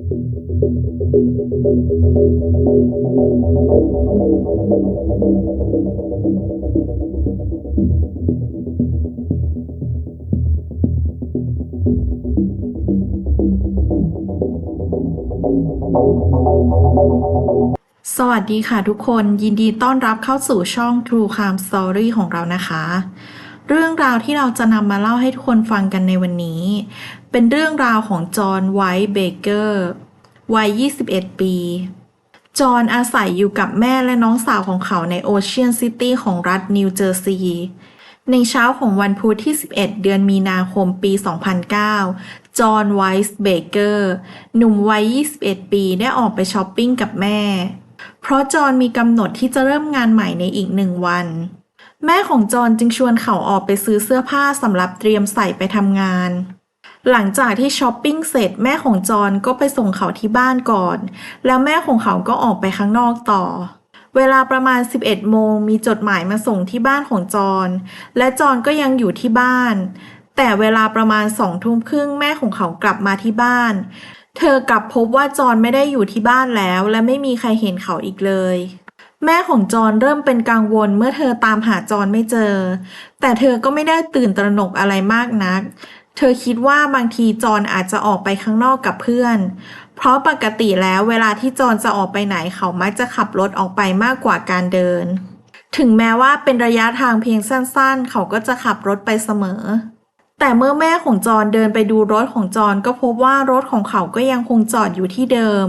สวัสดีค่ะทุกคนยินดีต้อนรับเข้าสู่ช่อง True Crime Story ของเรานะคะ เรื่องราวที่เราจะนำมาเล่าให้ทุกคนฟังกันในวันนี้ เป็นเรื่องราวของจอห์นไวท์เบเกอร์วัย 21 ปี จอห์นอาศัยอยู่กับแม่และน้องสาวของเขาในโอเชียนซิตี้ของรัฐนิวเจอร์ซีย์ในเช้าของวันพุธที่ 11 เดือนมีนาคมปี 2009 จอห์นไวส์เบเกอร์หนุ่มวัย 21 ปีได้ออกไปช้อปปิ้งกับแม่ เพราะจอห์นมีกำหนดที่จะเริ่มงานใหม่ในอีกหนึ่งวัน แม่ของจอห์นจึงชวนเขาออกไปซื้อเสื้อผ้าสำหรับเตรียมใส่ไปทำงาน หลังจากที่ช้อปปิ้งเสร็จแม่ของจอนก็ไปส่งเขาที่บ้านก่อน แล้วแม่ของเขาก็ออกไปข้างนอกต่อ เวลาประมาณ 11 โมงมีจดหมายมาส่งที่บ้านของจอนและจอนก็ยังอยู่ที่บ้าน แต่เวลาประมาณสองทุ่มครึ่งแม่ของเขากลับมาที่บ้าน เธอกลับพบว่าจอนไม่ได้อยู่ที่บ้านแล้ว และไม่มีใครเห็นเขาอีกเลยแม่ของจอนเริ่มเป็นกังวลเมื่อเธอตามหาจอนไม่เจอ แต่เธอก็ไม่ได้ตื่นตระหนกอะไรมากนัก เธอคิดว่าบางทีจอห์นอาจจะออกไปข้างนอกกับเพื่อน เพราะปกติแล้วเวลาที่จอห์นจะออกไปไหนเขามักจะขับรถออกไปมากกว่าการเดิน ถึงแม้ว่าเป็นระยะทางเพียงสั้นๆ เขาก็จะขับรถไปเสมอ แต่เมื่อแม่ของจอห์นเดินไปดูรถของจอห์นก็พบว่ารถของเขาก็ยังคงจอดอยู่ที่เดิม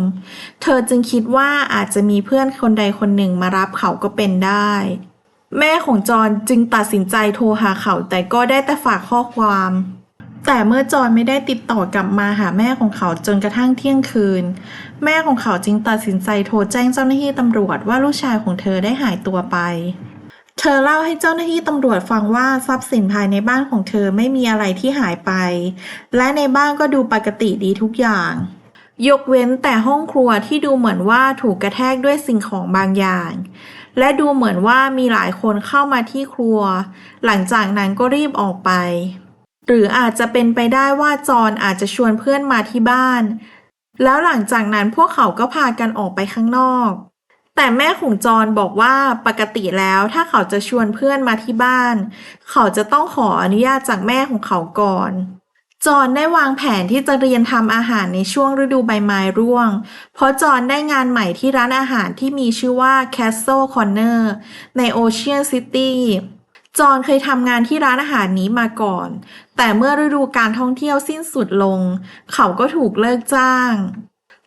เธอจึงคิดว่าอาจจะมีเพื่อนคนใดคนหนึ่งมารับเขาก็เป็นได้แม่ของจอห์นจึงตัดสินใจโทรหาเขาแต่ก็ได้แต่ฝากข้อความ แต่เมื่อจอห์นไม่ได้ติดต่อกลับมาหาแม่ของเขาจนกระทั่งเที่ยงคืน แม่ของเขาจึงตัดสินใจโทรแจ้งเจ้าหน้าที่ตำรวจว่าลูกชายของเธอได้หายตัวไป เธอเล่าให้เจ้าหน้าที่ตำรวจฟังว่าทรัพย์สินภายในบ้านของเธอไม่มีอะไรที่หายไป และในบ้านก็ดูปกติดีทุกอย่าง ยกเว้นแต่ห้องครัวที่ดูเหมือนว่าถูกกระแทกด้วยสิ่งของบางอย่าง และดูเหมือนว่ามีหลายคนเข้ามาที่ครัว หลังจากนั้นก็รีบออกไป หรืออาจจะเป็นไปได้ว่าจอห์นอาจจะชวนเพื่อนมาที่บ้าน แล้วหลังจากนั้นพวกเขาก็พากันออกไปข้างนอก แต่แม่ของจอห์นบอกว่าปกติแล้วถ้าเขาจะชวนเพื่อนมาที่บ้าน เขาจะต้องขออนุญาตจากแม่ของเขาก่อนจอห์นได้วางแผนที่จะเรียนทำอาหารในช่วงฤดูใบไม้ร่วง เพราะจอห์นได้งานใหม่ที่ร้านอาหารที่มีชื่อว่า Castle Corner ใน Ocean City จอห์นเคยทำงานที่ร้านอาหารนี้มาก่อน แต่เมื่อฤดูการท่องเที่ยวสิ้นสุดลง เขาก็ถูกเลิกจ้าง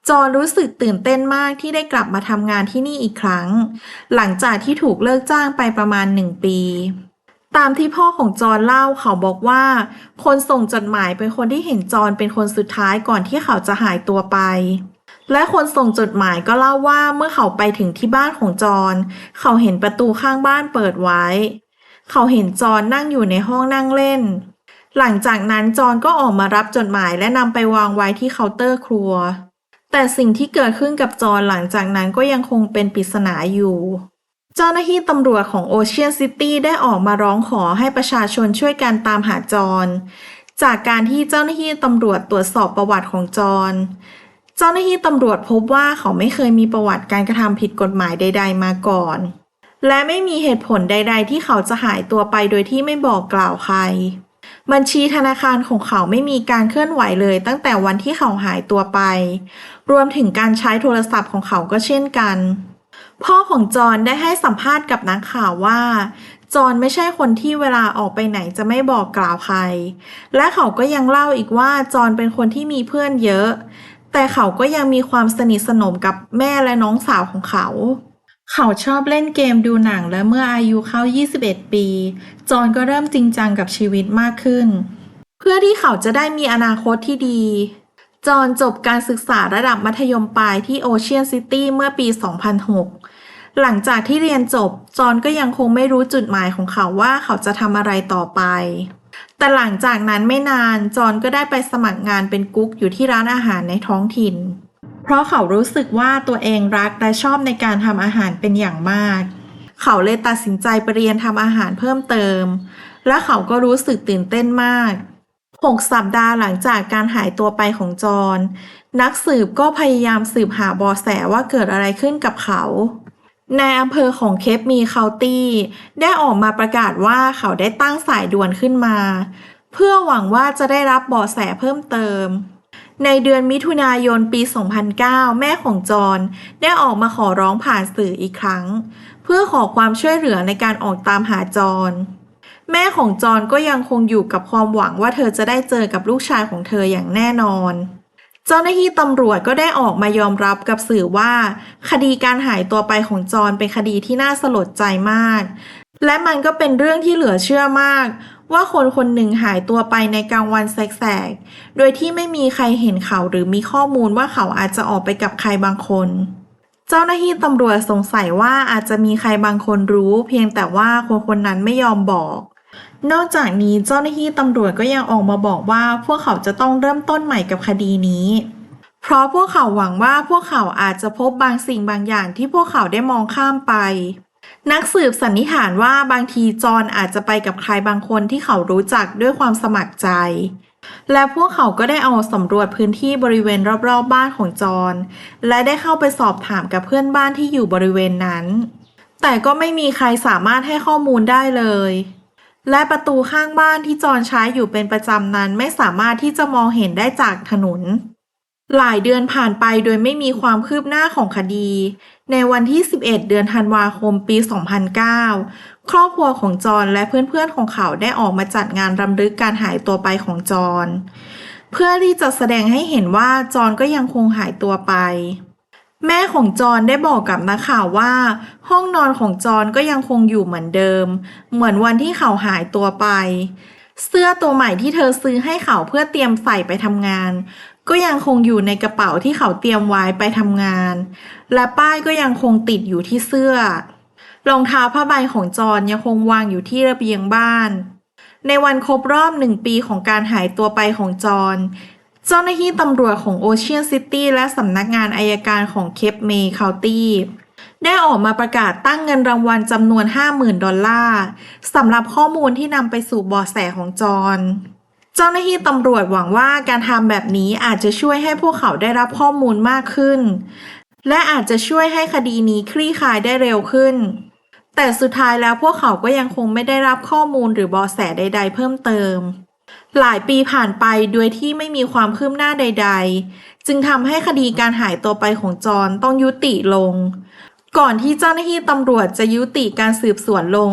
จอห์นรู้สึกตื่นเต้นมากที่ได้กลับมาทำงานที่นี่อีกครั้ง หลังจากที่ถูกเลิกจ้างไปประมาณหนึ่งปี ตามที่พ่อของจอห์นเล่าเขาบอกว่า คนส่งจดหมายเป็นคนที่เห็นจอห์นเป็นคนสุดท้ายก่อนที่เขาจะหายตัวไปและคนส่งจดหมายก็เล่าว่าเมื่อเขาไปถึงที่บ้านของจอห์นเขาเห็นประตูข้างบ้านเปิดไว้ เขาเห็นจอห์นนั่งอยู่ในห้องนั่งเล่น หลังจากนั้นจอห์นก็ออกมารับจดหมายและนำไปวางไว้ที่เคาน์เตอร์ครัว แต่สิ่งที่เกิดขึ้นกับจอห์นหลังจากนั้นก็ยังคงเป็นปริศนาอยู่เจ้าหน้าที่ตำรวจของโอเชียนซิตี้ได้ออกมาร้องขอให้ประชาชนช่วยกันตามหาจอห์นจากการที่เจ้าหน้าที่ตำรวจตรวจสอบประวัติของจอห์นเจ้าหน้าที่ตำรวจพบว่าเขาไม่เคยมีประวัติการกระทำผิดกฎหมายใด ๆ มาก่อน และไม่มีเหตุผลใด ๆ ที่เขาจะหายตัวไปโดยที่ไม่บอกกล่าวใคร บัญชีธนาคารของเขาไม่มีการเคลื่อนไหวเลยตั้งแต่วันที่เขาหายตัวไป รวมถึงการใช้โทรศัพท์ของเขาก็เช่นกัน พ่อของจอห์นได้ให้สัมภาษณ์กับนักข่าวว่าจอห์นไม่ใช่คนที่เวลาออกไปไหนจะไม่บอกกล่าวใคร และเขาก็ยังเล่าอีกว่าจอห์นเป็นคนที่มีเพื่อนเยอะ แต่เขาก็ยังมีความสนิทสนมกับแม่และน้องสาวของเขา เขาชอบเล่นเกมดูหนังและเมื่ออายุเขา 21 ปี จอห์นก็เริ่มจริงจังกับชีวิตมากขึ้น เพื่อที่เขาจะได้มีอนาคตที่ดี จอห์นจบการศึกษาระดับมัธยมปลายที่โอเชียนซิตี้เมื่อปี 2006 หลังจากที่เรียนจบ จอห์นก็ยังคงไม่รู้จุดหมายของเขาว่าเขาจะทำอะไรต่อไป แต่หลังจากนั้นไม่นาน จอห์นก็ได้ไปสมัครงานเป็นกุ๊กอยู่ที่ร้านอาหารในท้องถิ่น เพราะเขารู้สึกว่าตัวเองรักและชอบในการทำอาหารเป็นอย่างมาก เขาเลยตัดสินใจไปเรียนทำอาหารเพิ่มเติม และเขาก็รู้สึกตื่นเต้นมากหกสัปดาห์หลังจากการหายตัวไปของจอห์นนักสืบก็พยายามสืบหาเบอแสว่าเกิดอะไรขึ้นกับเขาในอำเภอของเคปมีเคาตี้ได้ออกมาประกาศว่าเขาได้ตั้งสายด่วนขึ้นมา เพื่อหวังว่าจะได้รับเบาะแสเพิ่มเติม ในเดือนมิถุนายนปี 2009 แม่ของจอนได้ออกมาขอร้องผ่านสื่ออีกครั้ง เพื่อขอความช่วยเหลือในการออกตามหาจอนแม่ของจอนก็ยังคงอยู่กับความหวังว่าเธอจะได้เจอกับลูกชายของเธออย่างแน่นอน เจ้าหน้าที่ตำรวจก็ได้ออกมายอมรับกับสื่อว่า คดีการหายตัวไปของจอนเป็นคดีที่น่าสลดใจมาก และมันก็เป็นเรื่องที่เหลือเชื่อมาก ว่าคนคนหนึ่งหายตัวไปในกลางวันแสกๆ โดยที่ไม่มีใครเห็นเขาหรือมีข้อมูลว่าเขาอาจจะออกไปกับใครบางคน เจ้าหน้าที่ตำรวจสงสัยว่าอาจจะมีใครบางคนรู้ เพียงแต่ว่าคนคนนั้นไม่ยอมบอก นอกจากนี้เจ้าหน้าที่ตำรวจก็ยังออกมาบอกว่าพวกเขาจะต้องเริ่มต้นใหม่กับคดีนี้ เพราะพวกเขาหวังว่าพวกเขาอาจจะพบบางสิ่งบางอย่างที่พวกเขาได้มองข้ามไป นักสืบสันนิษฐานว่าบางทีจอนอาจจะไปกับใครบางคนที่เขารู้จักด้วยความสมัครใจ และพวกเขาก็ได้เอาสำรวจพื้นที่บริเวณรอบๆบบ้านของจอนและได้เข้าไปสอบถามกับเพื่อนบ้านที่อยู่บริเวณนั้น แต่ก็ไม่มีใครสามารถให้ข้อมูลได้เลย และประตูข้างบ้านที่จอนใช้อยู่เป็นประจำนั้นไม่สามารถที่จะมองเห็นได้จากถนน หลายเดือนผ่านไปโดยไม่มีความคืบหน้าของคดี ในวันที่ 11 เดือนธันวาคมปี 2009 ครอบครัวของจอห์นและเพื่อนๆของเขาได้ออกมาจัดงานรำลึกการหายตัวไปของจอห์นเพื่อที่จะแสดงให้เห็นว่าจอห์นก็ยังคงหายตัวไป แม่ของจอห์นได้บอกกับนักข่าวว่า ห้องนอนของจอห์นก็ยังคงอยู่เหมือนเดิม เหมือนวันที่เขาหายตัวไปเสื้อตัวใหม่ที่เธอซื้อให้เขาเพื่อเตรียมใส่ไปทำงาน ก็ยังคงอยู่ในกระเป๋าที่เขาเตรียมไว้ไปทำงาน และป้ายก็ยังคงติดอยู่ที่เสื้อ รองเท้าผ้าใบของจอห์นยังคงวางอยู่ที่ระเบียงบ้าน ในวันครบรอบหนึ่งปีของการหายตัวไปของจอห์นเจ้าหน้าที่ตำรวจของโอเชียนซิตี้และสำนักงานอายการของเคปเมย์เคาน์ตี้ได้ออกมาประกาศตั้งเงินรางวัลจำนวน 50,000 ดอลลาร์สำหรับข้อมูลที่นำไปสู่เบาะแสของจอห์น เจ้าหน้าที่ตำรวจหวังว่าการทำแบบนี้อาจจะช่วยให้พวกเขาได้รับข้อมูลมากขึ้น และอาจจะช่วยให้คดีนี้คลี่คลายได้เร็วขึ้น แต่สุดท้ายแล้วพวกเขาก็ยังคงไม่ได้รับข้อมูลหรือเบาะแสใด ๆ เพิ่มเติม หลายปีผ่านไปโดยที่ไม่มีความคืบหน้าใด ๆ จึงทำให้คดีการหายตัวไปของจอนต้องยุติลง ก่อนที่เจ้าหน้าที่ตำรวจจะยุติการสืบสวนลง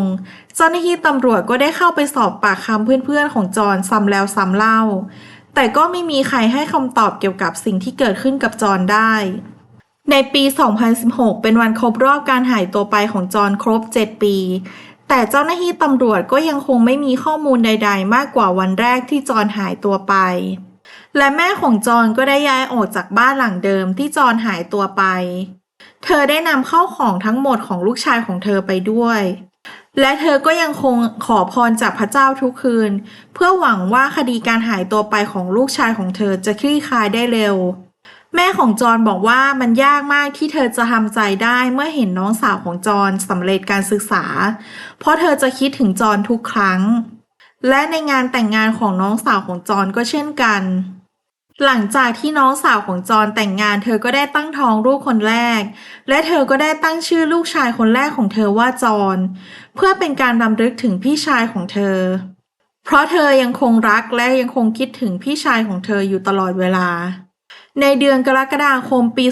เจ้าหน้าที่ตำรวจก็ได้เข้าไปสอบปากคำเพื่อนๆของจอห์นซ้ำแล้วซ้ำเล่า แต่ก็ไม่มีใครให้คำตอบเกี่ยวกับสิ่งที่เกิดขึ้นกับจอห์นได้ ในปี 2016 เป็นวันครบรอบการหายตัวไปของจอห์นครบ 7 ปี แต่เจ้าหน้าที่ตำรวจก็ยังคงไม่มีข้อมูลใด ๆ มากกว่าวันแรกที่จอห์นหายตัวไป และแม่ของจอห์นก็ได้ย้ายออกจากบ้านหลังเดิมที่จอห์นหายตัวไป เธอได้นำเข้าของทั้งหมดของลูกชายของเธอไปด้วย และเธอก็ยังคงขอพรจากพระเจ้าทุกคืน เพื่อหวังว่าคดีการหายตัวไปของลูกชายของเธอจะคลี่คลายได้เร็ว แม่ของจอห์นบอกว่ามันยากมากที่เธอจะทำใจได้เมื่อเห็นน้องสาวของจอห์นสำเร็จการศึกษา เพราะเธอจะคิดถึงจอห์นทุกครั้ง และในงานแต่งงานของน้องสาวของจอห์นก็เช่นกัน หลังจากที่น้องสาวของจอห์นแต่งงาน เธอก็ได้ตั้งท้องลูกคนแรก และเธอก็ได้ตั้งชื่อลูกชายคนแรกของเธอว่าจอห์น เพื่อเป็นการรำลึกถึงพี่ชายของเธอ เพราะเธอยังคงรักและยังคงคิดถึงพี่ชายของเธออยู่ตลอดเวลา ในเดือนกรกฎาคมปี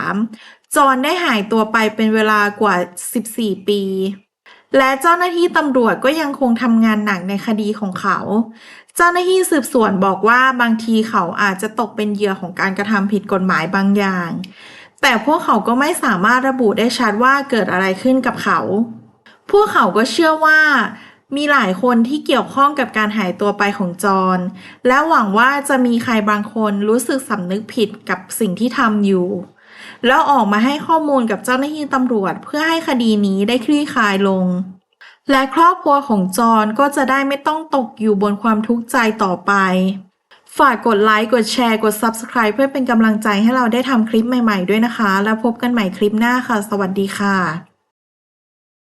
2023 จอห์นได้หายตัวไปเป็นเวลากว่า 14 ปี และเจ้าหน้าที่ตำรวจก็ยังคงทำงานหนักในคดีของเขา เจ้าหน้าที่สืบสวนบอกว่าบางทีเขาอาจจะตกเป็นเหยื่อของการกระทำผิดกฎหมายบางอย่างแต่พวกเขาก็ไม่สามารถระบุได้ชัดว่าเกิดอะไรขึ้นกับเขา พวกเขาก็เชื่อว่ามีหลายคนที่เกี่ยวข้องกับการหายตัวไปของจอห์นและหวังว่าจะมีใครบางคนรู้สึกสำนึกผิดกับสิ่งที่ทำอยู่ แล้วออกมาให้ข้อมูลกับเจ้าหน้าที่ตำรวจเพื่อให้คดีนี้ได้คลี่คลายลง และครอบครัวของจอห์นก็จะได้ไม่ต้องตกอยู่บนความทุกข์ใจต่อไป ฝากกดไลค์ กดแชร์ กด Subscribe เพื่อเป็นกำลังใจให้เราได้ทำคลิปใหม่ ๆ ด้วยนะคะ แล้วพบกันใหม่คลิปหน้าค่ะ สวัสดีค่ะ